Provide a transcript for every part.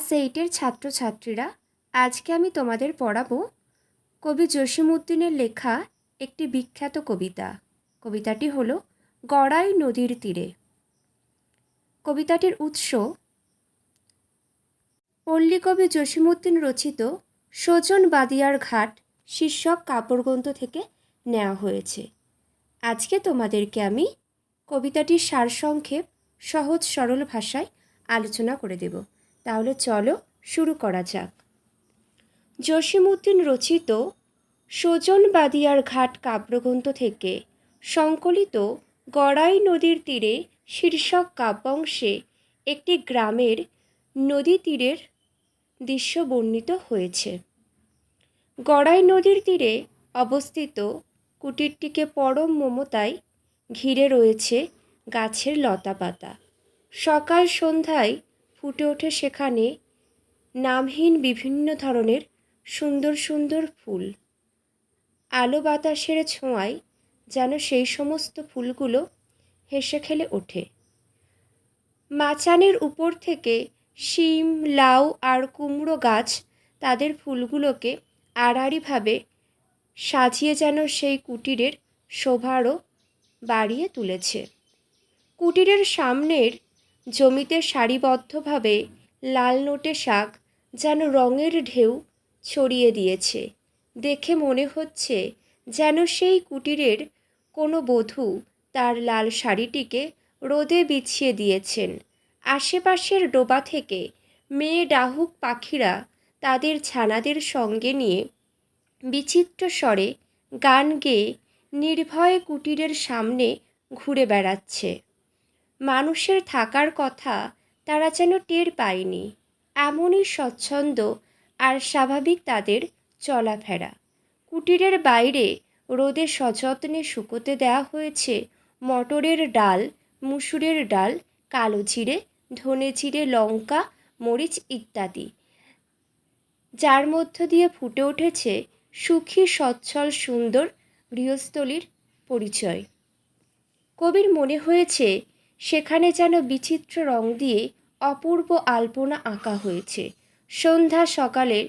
Class এইটের ছাত্রছাত্রীরা, আজকে আমি তোমাদের পড়াবো কবি জসিমউদ্দিনের লেখা একটি বিখ্যাত কবিতা। কবিতাটি হলো গড়াই নদীর তীরে। কবিতাটির উৎস, পল্লীকবি জসিমউদ্দিন রচিত সজন বাদিয়ার ঘাট শীর্ষক কাব্যগ্রন্থ থেকে নেওয়া হয়েছে। আজকে তোমাদেরকে আমি কবিতাটির সারসংক্ষেপ সহজ সরল ভাষায় আলোচনা করে দেব। তাহলে চলো শুরু করা যাক। জসিমউদ্দিন রচিত সজন বাদিয়ার ঘাট কাব্যগ্রন্থ থেকে সংকলিত গড়াই নদীর তীরে শীর্ষক কাব্যাংশে একটি গ্রামের নদী তীরের দৃশ্য বর্ণিত হয়েছে। গড়াই নদীর তীরে অবস্থিত কুটিরটিকে পরম মমতায় ঘিরে রয়েছে গাছের লতাপাতা। সকাল সন্ধ্যায় ফুটে ওঠে সেখানে নামহীন বিভিন্ন ধরনের সুন্দর সুন্দর ফুল। আলো বাতাসের ছোঁয়ায় যেন সেই সমস্ত ফুলগুলো হেসে খেলে ওঠে। মাচানের উপর থেকে শিম, লাউ আর কুমড়ো গাছ তাদের ফুলগুলোকে আড়াআড়িভাবে সাজিয়ে যেন সেই কুটিরের শোভারও বাড়িয়ে তুলেছে। কুটিরের সামনের জমিতে সারিবদ্ধভাবে লাল নোটে শাক যেন রঙের ঢেউ ছড়িয়ে দিয়েছে। দেখে মনে হচ্ছে যেন সেই কুটিরের কোনো বধূ তার লাল শাড়িটিকে রোদে বিছিয়ে দিয়েছেন। আশেপাশের ডোবা থেকে মেয়ে ডাহুক পাখিরা তাদের ছানাদের সঙ্গে নিয়ে বিচিত্র স্বরে গান গেয়ে নির্ভয়ে কুটিরের সামনে ঘুরে বেড়াচ্ছে। মানুষের থাকার কথা তারা যেন টের পায়নি। এমনই স্বচ্ছন্দ আর স্বাভাবিক তাদের চলাফেরা। কুটিরের বাইরে রোদে সযত্নে শুকোতে দেওয়া হয়েছে মটরের ডাল, মুসুরের ডাল, কালো জিরে, ধনে জিরে, লঙ্কা, মরিচ ইত্যাদি। যার মধ্য দিয়ে ফুটে উঠেছে সুখী, সচ্ছল, সুন্দর গৃহস্থলীর পরিচয়। কবির মনে হয়েছে সেখানে যেন বিচিত্র রং দিয়ে অপূর্ব আলপনা আঁকা হয়েছে। সন্ধ্যা সকালের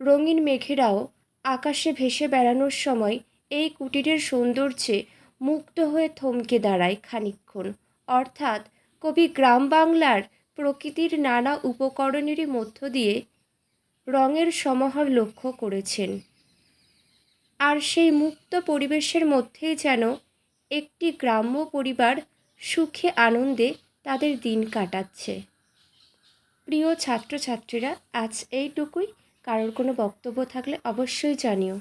রঙিন মেঘেরাও আকাশে ভেসে বেড়ানোর সময় এই কুটিরের সৌন্দর্যে মুগ্ধ হয়ে থমকে দাঁড়ায় খানিক্ষণ অর্থাৎ কবি গ্রাম বাংলার প্রকৃতির নানা উপকরণেরই মধ্য দিয়ে রঙের সমাহার লক্ষ্য করেছেন। আর সেই মুক্ত পরিবেশের মধ্যেই যেন একটি গ্রাম্য পরিবার সুখে আনন্দে তাদের দিন কাটাচ্ছে। প্রিয় ছাত্রছাত্রীরা, আজ এইটুকুই। কারোর কোনো বক্তব্য থাকলে অবশ্যই জানিও।